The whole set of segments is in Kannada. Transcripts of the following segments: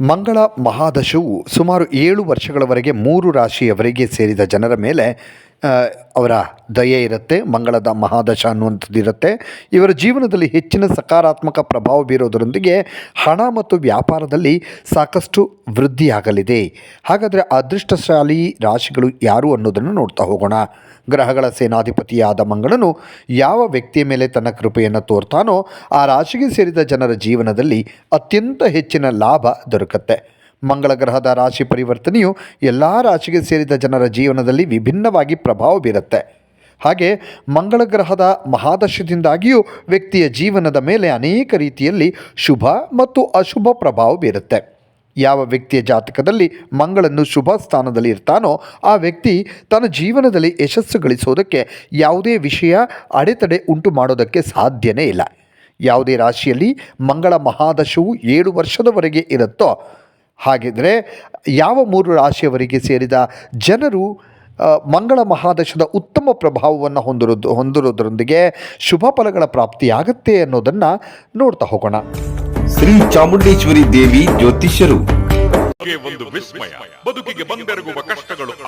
ಮಂಗಳ ಮಹಾದಶವು ಸುಮಾರು ಏಳು ವರ್ಷಗಳವರೆಗೆ ಮೂರು ರಾಶಿಯವರೆಗೆ ಸೇರಿದ ಜನರ ಮೇಲೆ ಅವರ ದಯೆ ಇರುತ್ತೆ, ಮಂಗಳದ ಮಹಾದಶ ಅನ್ನುವಂಥದ್ದು ಇರುತ್ತೆ. ಇವರ ಜೀವನದಲ್ಲಿ ಹೆಚ್ಚಿನ ಸಕಾರಾತ್ಮಕ ಪ್ರಭಾವ ಬೀರೋದರೊಂದಿಗೆ ಹಣ ಮತ್ತು ವ್ಯಾಪಾರದಲ್ಲಿ ಸಾಕಷ್ಟು ವೃದ್ಧಿಯಾಗಲಿದೆ. ಹಾಗಾದರೆ ಅದೃಷ್ಟಶಾಲಿ ರಾಶಿಗಳು ಯಾರು ಅನ್ನೋದನ್ನು ನೋಡ್ತಾ ಹೋಗೋಣ. ಗ್ರಹಗಳ ಸೇನಾಧಿಪತಿಯಾದ ಮಂಗಳನು ಯಾವ ವ್ಯಕ್ತಿಯ ಮೇಲೆ ತನ್ನ ಕೃಪೆಯನ್ನು ತೋರ್ತಾನೋ ಆ ರಾಶಿಗೆ ಸೇರಿದ ಜನರ ಜೀವನದಲ್ಲಿ ಅತ್ಯಂತ ಹೆಚ್ಚಿನ ಲಾಭ ದೊರಕುತ್ತೆ. ಮಂಗಳ ಗ್ರಹದ ರಾಶಿ ಪರಿವರ್ತನೆಯು ಎಲ್ಲ ರಾಶಿಗೆ ಸೇರಿದ ಜನರ ಜೀವನದಲ್ಲಿ ವಿಭಿನ್ನವಾಗಿ ಪ್ರಭಾವ ಬೀರುತ್ತೆ. ಹಾಗೆ ಮಂಗಳ ಗ್ರಹದ ಮಹಾದಶದಿಂದಾಗಿಯೂ ವ್ಯಕ್ತಿಯ ಜೀವನದ ಮೇಲೆ ಅನೇಕ ರೀತಿಯಲ್ಲಿ ಶುಭ ಮತ್ತು ಅಶುಭ ಪ್ರಭಾವ ಬೀರುತ್ತೆ. ಯಾವ ವ್ಯಕ್ತಿಯ ಜಾತಕದಲ್ಲಿ ಮಂಗಳನ್ನು ಶುಭ ಸ್ಥಾನದಲ್ಲಿ ಇರ್ತಾನೋ ಆ ವ್ಯಕ್ತಿ ತನ್ನ ಜೀವನದಲ್ಲಿ ಯಶಸ್ಸು ಗಳಿಸೋದಕ್ಕೆ ಯಾವುದೇ ವಿಷಯ ಅಡೆತಡೆ ಉಂಟು ಮಾಡೋದಕ್ಕೆ ಸಾಧ್ಯನೇ ಇಲ್ಲ. ಯಾವುದೇ ರಾಶಿಯಲ್ಲಿ ಮಂಗಳ ಮಹಾದಶವು ಏಳು ವರ್ಷದವರೆಗೆ ಇರುತ್ತೋ ಹಾಗಿದ್ರೆ ಯಾವ ಮೂರು ರಾಶಿಯವರಿಗೆ ಸೇರಿದ ಜನರು ಮಂಗಳ ಮಹಾದಶದ ಉತ್ತಮ ಪ್ರಭಾವವನ್ನು ಹೊಂದಿರೋದು ಹೊಂದಿರೋದ್ರೊಂದಿಗೆ ಶುಭ ಫಲಗಳ ಪ್ರಾಪ್ತಿಯಾಗತ್ತೆ ಅನ್ನೋದನ್ನು ನೋಡ್ತಾ ಹೋಗೋಣ. ಶ್ರೀ ಚಾಮುಂಡೇಶ್ವರಿ ದೇವಿ ಜ್ಯೋತಿಷ್ಯರು. ಒಂದು ವಿಸ್ಮಯ. ಬದುಕಿಗೆ ಬಂದೆರಗುವ ಕಷ್ಟಗಳು.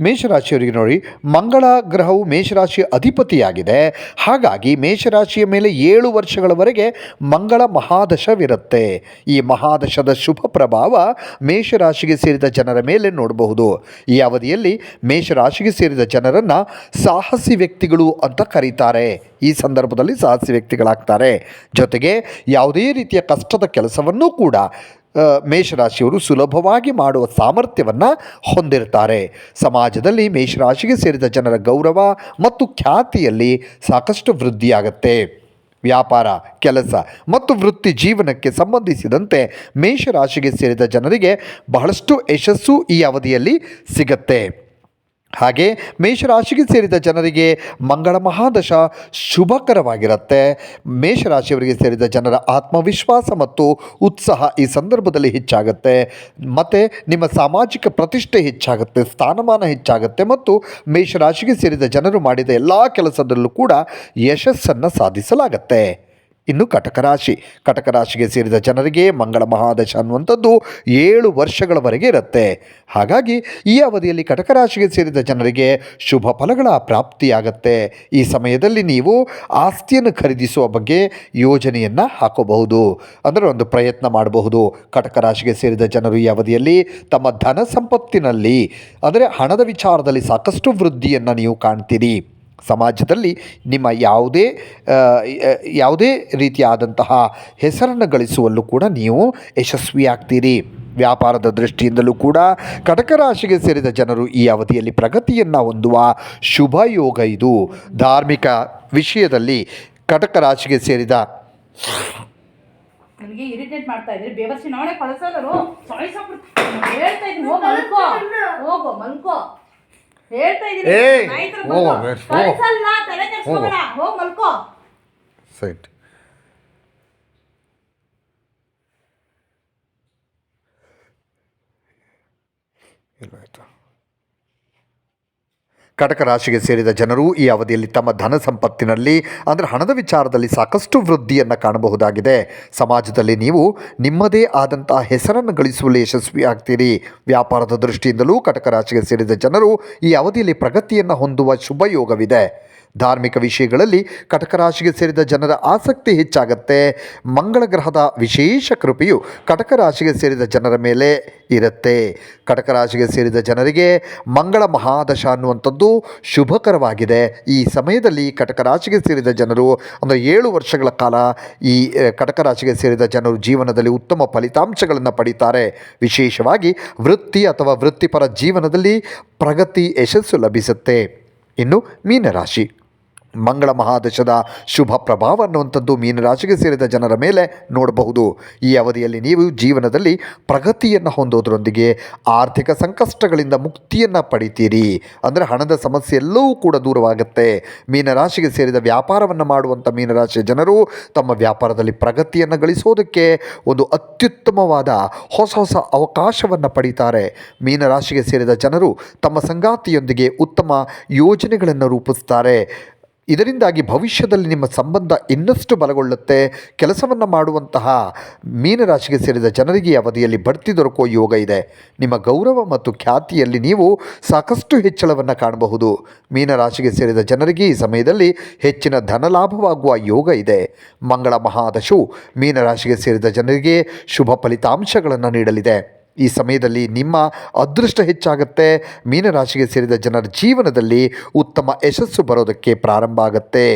ಮೇಷರಾಶಿಯವರಿಗೆ ನೋಡಿ, ಮಂಗಳ ಗ್ರಹವು ಮೇಷರಾಶಿಯ ಅಧಿಪತಿಯಾಗಿದೆ. ಹಾಗಾಗಿ ಮೇಷರಾಶಿಯ ಮೇಲೆ ಏಳು ವರ್ಷಗಳವರೆಗೆ ಮಂಗಳ ಮಹಾದಶವಿರುತ್ತೆ. ಈ ಮಹಾದಶದ ಶುಭ ಪ್ರಭಾವ ಮೇಷರಾಶಿಗೆ ಸೇರಿದ ಜನರ ಮೇಲೆ ನೋಡಬಹುದು. ಈ ಅವಧಿಯಲ್ಲಿ ಮೇಷರಾಶಿಗೆ ಸೇರಿದ ಜನರನ್ನು ಸಾಹಸಿ ವ್ಯಕ್ತಿಗಳು ಅಂತ ಕರೀತಾರೆ. ಈ ಸಂದರ್ಭದಲ್ಲಿ ಸಾಹಸಿ ವ್ಯಕ್ತಿಗಳಾಗ್ತಾರೆ. ಜೊತೆಗೆ ಯಾವುದೇ ರೀತಿಯ ಕಷ್ಟದ ಕೆಲಸವನ್ನೂ ಕೂಡ ಮೇಷರಾಶಿಯವರು ಸುಲಭವಾಗಿ ಮಾಡುವ ಸಾಮರ್ಥ್ಯವನ್ನು ಹೊಂದಿರ್ತಾರೆ. ಸಮಾಜದಲ್ಲಿ ಮೇಷರಾಶಿಗೆ ಸೇರಿದ ಜನರ ಗೌರವ ಮತ್ತು ಖ್ಯಾತಿಯಲ್ಲಿ ಸಾಕಷ್ಟು ವೃದ್ಧಿಯಾಗತ್ತೆ. ವ್ಯಾಪಾರ, ಕೆಲಸ ಮತ್ತು ವೃತ್ತಿ ಜೀವನಕ್ಕೆ ಸಂಬಂಧಿಸಿದಂತೆ ಮೇಷರಾಶಿಗೆ ಸೇರಿದ ಜನರಿಗೆ ಬಹಳಷ್ಟು ಯಶಸ್ಸು ಈ ಅವಧಿಯಲ್ಲಿ ಸಿಗತ್ತೆ. ಹಾಗೆ ಮೇಷರಾಶಿಗೆ ಸೇರಿದ ಜನರಿಗೆ ಮಂಗಳ ಮಹಾದಶ ಶುಭಕರವಾಗಿರುತ್ತೆ. ಮೇಷರಾಶಿಯವರಿಗೆ ಸೇರಿದ ಜನರ ಆತ್ಮವಿಶ್ವಾಸ ಮತ್ತು ಉತ್ಸಾಹ ಈ ಸಂದರ್ಭದಲ್ಲಿ ಹೆಚ್ಚಾಗುತ್ತೆ. ಮತ್ತು ನಿಮ್ಮ ಸಾಮಾಜಿಕ ಪ್ರತಿಷ್ಠೆ ಹೆಚ್ಚಾಗುತ್ತೆ, ಸ್ಥಾನಮಾನ ಹೆಚ್ಚಾಗುತ್ತೆ ಮತ್ತು ಮೇಷರಾಶಿಗೆ ಸೇರಿದ ಜನರು ಮಾಡಿದ ಎಲ್ಲ ಕೆಲಸದಲ್ಲೂ ಕೂಡ ಯಶಸ್ಸನ್ನು ಸಾಧಿಸಲಾಗತ್ತೆ. ಇನ್ನು ಕಟಕ ರಾಶಿ. ಕಟಕ ರಾಶಿಗೆ ಸೇರಿದ ಜನರಿಗೆ ಮಂಗಳ ಮಹಾದಶ ಅನ್ನುವಂಥದ್ದು ಏಳು ವರ್ಷಗಳವರೆಗೆ ಇರುತ್ತೆ. ಹಾಗಾಗಿ ಈ ಅವಧಿಯಲ್ಲಿ ಕಟಕ ರಾಶಿಗೆ ಸೇರಿದ ಜನರಿಗೆ ಶುಭ ಫಲಗಳ ಪ್ರಾಪ್ತಿಯಾಗತ್ತೆ. ಈ ಸಮಯದಲ್ಲಿ ನೀವು ಆಸ್ತಿಯನ್ನು ಖರೀದಿಸುವ ಬಗ್ಗೆ ಯೋಜನೆಯನ್ನು ಹಾಕೋಬಹುದು. ಅಂದರೆ ಒಂದು ಪ್ರಯತ್ನ ಮಾಡಬಹುದು. ಕಟಕ ರಾಶಿಗೆ ಸೇರಿದ ಜನರು ಈ ಅವಧಿಯಲ್ಲಿ ತಮ್ಮ ಧನ ಸಂಪತ್ತಿನಲ್ಲಿ, ಅಂದರೆ ಹಣದ ವಿಚಾರದಲ್ಲಿ ಸಾಕಷ್ಟು ವೃದ್ಧಿಯನ್ನು ನೀವು ಕಾಣ್ತೀರಿ. ಸಮಾಜದಲ್ಲಿ ನಿಮ್ಮ ಯಾವುದೇ ಯಾವುದೇ ರೀತಿಯಾದಂತಹ ಹೆಸರನ್ನು ಗಳಿಸುವಲ್ಲೂ ಕೂಡ ನೀವು ಯಶಸ್ವಿಯಾಗ್ತೀರಿ ವ್ಯಾಪಾರದ ದೃಷ್ಟಿಯಿಂದಲೂ ಕೂಡ ಕಟಕ ರಾಶಿಗೆ ಸೇರಿದ ಜನರು ಈ ಅವಧಿಯಲ್ಲಿ ಪ್ರಗತಿಯನ್ನು ಹೊಂದುವ ಶುಭ ಯೋಗ ಇದು. ಧಾರ್ಮಿಕ ವಿಷಯದಲ್ಲಿ ಕಟಕ ರಾಶಿಗೆ ಸೇರಿದ ನನಗೆ ಇರಿಟೇಟ್ ಮಾಡ್ತಾ ಇದ್ರಿ. ಬೇವರ್ಸಿ ನಾಳೆ ಕಳ್ಸಲ್ಲರು ಸಾಯಿಸಾಕ್ಬಿಡ್ತೀನಿ ಹೇಳ್ತಾ ಇದ್ದೀನಿ. ಹೋಗ ಮಲ್ಕೋ ಹೋಗು ಮಲ್ಕೋ ಹೇಳ್ತಾ ನಾಯಿತರ ಹೋಗು, ಮಲ್ಕೋ. ಬೇಸ್, ಹೋಗು. ಕಳ್ಸಲ್ಲ ತಲೆ ಕೆಡ್ಸ್ಕೊಬೇಡ. ಹೋಗ್ ಮಲ್ಕೋ. ಸೈಟ್. ಕಟಕ ರಾಶಿಗೆ ಸೇರಿದ ಜನರು ಈ ಅವಧಿಯಲ್ಲಿ ತಮ್ಮ ಧನ ಸಂಪತ್ತಿನಲ್ಲಿ, ಅಂದರೆ ಹಣದ ವಿಚಾರದಲ್ಲಿ ಸಾಕಷ್ಟು ವೃದ್ಧಿಯನ್ನು ಕಾಣಬಹುದಾಗಿದೆ. ಸಮಾಜದಲ್ಲಿ ನೀವು ನಿಮ್ಮದೇ ಆದಂತಹ ಹೆಸರನ್ನು ಗಳಿಸುವಲ್ಲಿ ಯಶಸ್ವಿಯಾಗ್ತೀರಿ ವ್ಯಾಪಾರದ ದೃಷ್ಟಿಯಿಂದಲೂ ಕಟಕ ರಾಶಿಗೆ ಸೇರಿದ ಜನರು ಈ ಅವಧಿಯಲ್ಲಿ ಪ್ರಗತಿಯನ್ನು ಹೊಂದುವ ಶುಭ ಯೋಗವಿದೆ ಧಾರ್ಮಿಕ ವಿಷಯಗಳಲ್ಲಿ ಕಟಕ ರಾಶಿಗೆ ಸೇರಿದ ಜನರ ಆಸಕ್ತಿ ಹೆಚ್ಚಾಗತ್ತೆ. ಮಂಗಳ ಗ್ರಹದ ವಿಶೇಷ ಕೃಪೆಯು ಕಟಕ ರಾಶಿಗೆ ಸೇರಿದ ಜನರ ಮೇಲೆ ಇರುತ್ತೆ. ಕಟಕ ರಾಶಿಗೆ ಸೇರಿದ ಜನರಿಗೆ ಮಂಗಳ ಮಹಾದಶ ಅನ್ನುವಂಥದ್ದು ಶುಭಕರವಾಗಿದೆ. ಈ ಸಮಯದಲ್ಲಿ ಕಟಕ ರಾಶಿಗೆ ಸೇರಿದ ಜನರು ಅಂದರೆ ಏಳು ವರ್ಷಗಳ ಕಾಲ ಈ ಕಟಕ ರಾಶಿಗೆ ಸೇರಿದ ಜನರು ಜೀವನದಲ್ಲಿ ಉತ್ತಮ ಫಲಿತಾಂಶಗಳನ್ನು ಪಡೀತಾರೆ. ವಿಶೇಷವಾಗಿ ವೃತ್ತಿ ಅಥವಾ ವೃತ್ತಿಪರ ಜೀವನದಲ್ಲಿ ಪ್ರಗತಿ ಯಶಸ್ಸು ಲಭಿಸುತ್ತೆ. ಇನ್ನು ಮೀನರಾಶಿ. ಮಂಗಳ ಮಹಾದಶದ ಶುಭ ಪ್ರಭಾವ ಅನ್ನುವಂಥದ್ದು ಮೀನರಾಶಿಗೆ ಸೇರಿದ ಜನರ ಮೇಲೆ ನೋಡಬಹುದು. ಈ ಅವಧಿಯಲ್ಲಿ ನೀವು ಜೀವನದಲ್ಲಿ ಪ್ರಗತಿಯನ್ನು ಹೊಂದೋದರೊಂದಿಗೆ ಆರ್ಥಿಕ ಸಂಕಷ್ಟಗಳಿಂದ ಮುಕ್ತಿಯನ್ನು ಪಡಿತೀರಿ. ಅಂದರೆ ಹಣದ ಸಮಸ್ಯೆ ಎಲ್ಲವೂ ಕೂಡ ದೂರವಾಗುತ್ತೆ. ಮೀನರಾಶಿಗೆ ಸೇರಿದ ವ್ಯಾಪಾರವನ್ನು ಮಾಡುವಂಥ ಮೀನರಾಶಿಯ ಜನರು ತಮ್ಮ ವ್ಯಾಪಾರದಲ್ಲಿ ಪ್ರಗತಿಯನ್ನು ಗಳಿಸೋದಕ್ಕೆ ಒಂದು ಅತ್ಯುತ್ತಮವಾದ ಹೊಸ ಹೊಸ ಅವಕಾಶವನ್ನು ಪಡೀತಾರೆ. ಮೀನರಾಶಿಗೆ ಸೇರಿದ ಜನರು ತಮ್ಮ ಸಂಗಾತಿಯೊಂದಿಗೆ ಉತ್ತಮ ಯೋಜನೆಗಳನ್ನು ರೂಪಿಸ್ತಾರೆ. ಇದರಿಂದಾಗಿ ಭವಿಷ್ಯದಲ್ಲಿ ನಿಮ್ಮ ಸಂಬಂಧ ಇನ್ನಷ್ಟು ಬಲಗೊಳ್ಳುತ್ತೆ. ಕೆಲಸವನ್ನು ಮಾಡುವಂತಹ ಮೀನರಾಶಿಗೆ ಸೇರಿದ ಜನರಿಗೆ ಅವಧಿಯಲ್ಲಿ ಬಡ್ತಿ ದೊರಕುವ ಯೋಗ ಇದೆ. ನಿಮ್ಮ ಗೌರವ ಮತ್ತು ಖ್ಯಾತಿಯಲ್ಲಿ ನೀವು ಸಾಕಷ್ಟು ಹೆಚ್ಚಳವನ್ನು ಕಾಣಬಹುದು. ಮೀನರಾಶಿಗೆ ಸೇರಿದ ಜನರಿಗೆ ಈ ಸಮಯದಲ್ಲಿ ಹೆಚ್ಚಿನ ಧನಲಾಭವಾಗುವ ಯೋಗ ಇದೆ. ಮಂಗಳ ಮಹಾದಶು ಮೀನರಾಶಿಗೆ ಸೇರಿದ ಜನರಿಗೆ ಶುಭ ಫಲಿತಾಂಶಗಳನ್ನು ನೀಡಲಿದೆ. ಈ ಸಮಯದಲ್ಲಿ ನಿಮ್ಮ ಅದೃಷ್ಟ ಹೆಚ್ಚಾಗುತ್ತೆ. ಮೀನರಾಶಿಗೆ ಸೇರಿದ ಜನರ ಜೀವನದಲ್ಲಿ ಉತ್ತಮ ಯಶಸ್ಸು ಬರೋದಕ್ಕೆ ಪ್ರಾರಂಭ ಆಗುತ್ತೆ.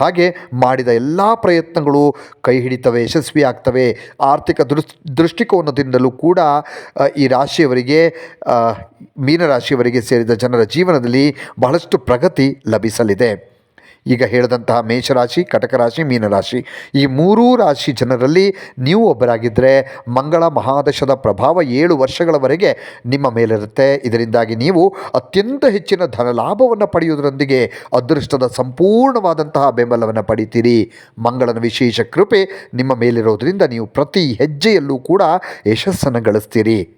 ಹಾಗೆ ಮಾಡಿದ ಎಲ್ಲ ಪ್ರಯತ್ನಗಳು ಕೈ ಹಿಡಿತವೆ, ಯಶಸ್ವಿ ಆಗ್ತವೆ. ಆರ್ಥಿಕ ದೃಷ್ ದೃಷ್ಟಿಕೋನದಿಂದಲೂ ಕೂಡ ಈ ರಾಶಿಯವರಿಗೆ ಮೀನರಾಶಿಯವರಿಗೆ ಸೇರಿದ ಜನರ ಜೀವನದಲ್ಲಿ ಬಹಳಷ್ಟು ಪ್ರಗತಿ ಲಭಿಸಲಿದೆ. ಈಗ ಹೇಳಿದಂತಹ ಮೇಷರಾಶಿ ಕಟಕ ರಾಶಿ ಮೀನರಾಶಿ. ಈ ಮೂರೂ ರಾಶಿ ಜನರಲ್ಲಿ ನೀವು ಒಬ್ಬರಾಗಿದ್ದರೆ ಮಂಗಳ ಮಹಾದಶದ ಪ್ರಭಾವ ಏಳು ವರ್ಷಗಳವರೆಗೆ ನಿಮ್ಮ ಮೇಲಿರುತ್ತೆ. ಇದರಿಂದಾಗಿ ನೀವು ಅತ್ಯಂತ ಹೆಚ್ಚಿನ ಧನಲಾಭವನ್ನು ಪಡೆಯುವುದರೊಂದಿಗೆ ಅದೃಷ್ಟದ ಸಂಪೂರ್ಣವಾದಂತಹ ಬೆಂಬಲವನ್ನು ಪಡಿತೀರಿ. ಮಂಗಳನ ವಿಶೇಷ ಕೃಪೆ ನಿಮ್ಮ ಮೇಲಿರೋದರಿಂದ ನೀವು ಪ್ರತಿ ಹೆಜ್ಜೆಯಲ್ಲೂ ಕೂಡ ಯಶಸ್ಸನ್ನು ಗಳಿಸ್ತೀರಿ.